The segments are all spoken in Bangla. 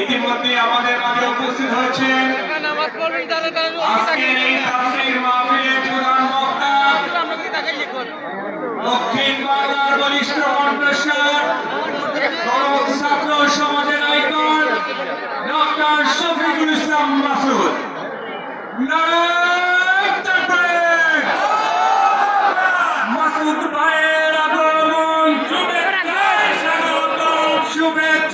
ইতিমধ্যে আমাদের মাঝে উপস্থিত হয়েছেন আজকের এই তাফসীর দক্ষিণ বাংলার বলিষ্ঠ কণ্ঠস্বর ছাত্র সমাজের আইকন ডক্টর শফিকুল ইসলাম মাসুদ! মাসুদ ভাইয়ের আগমন। শুভেচ্ছা স্বাগত। শুভেচ্ছায়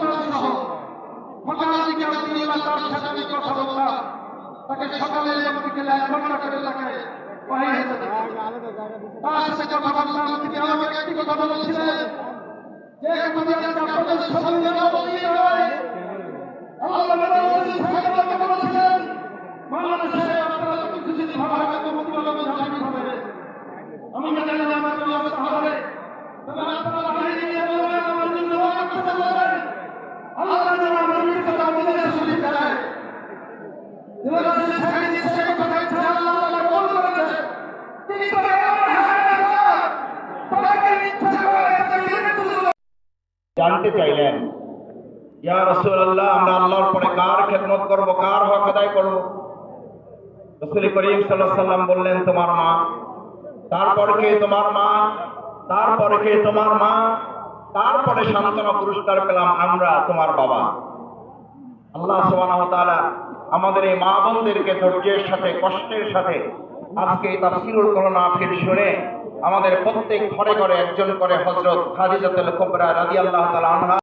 ছোট একটি সন্তান সহ সকালে আমি তার সাথে আমি কথা বললাম। তাকে সকালে এবং বিকেলে এক ঘণ্টা করে তাকে তার সাথে কথা বললাম, তিনি আমাকে একটি কথা বলেছিলেন যে তুমি আজকে আপনাদের সাহেবকে বলেছিলেন, বাংলাদেশে আপনারা কিছু যদি ভালো হয়, তো মুক্তিবাদী ঝাঁকি হবে আমি জানি না আমার অবস্থা হবে। তবে আপনারা বাহিনী আমার জন্য করতে বলবেন আল্লাহ যেন আমার কথা আমাদের শুনে দেয় জানতে চাইলেন। ইয়া রাসূলুল্লাহ, আমরা আল্লাহর পরে কার খেদমত করব, কার হক আদায় করব? রসুল করিম আলাইহি সাল্লাম বললেন, তোমার মা। তারপর কে? তোমার মা। তারপরে কে? তোমার মা। তারপরে সান্ত্বনা পুরস্কার পেলাম আমরা, তোমার বাবা। আল্লাহ তাআলা আমাদের এই মা বোনদেরকে ধৈর্যের সাথে, কষ্টের সাথে আজকে তাফসিরুল তাফসীরুল কোরআন আফির শুনে আমাদের প্রত্যেক ঘরে ঘরে একজন করে হযরত খাদিজাতুল কুবরা রাদিয়াল্লাহু তাআলা আনহা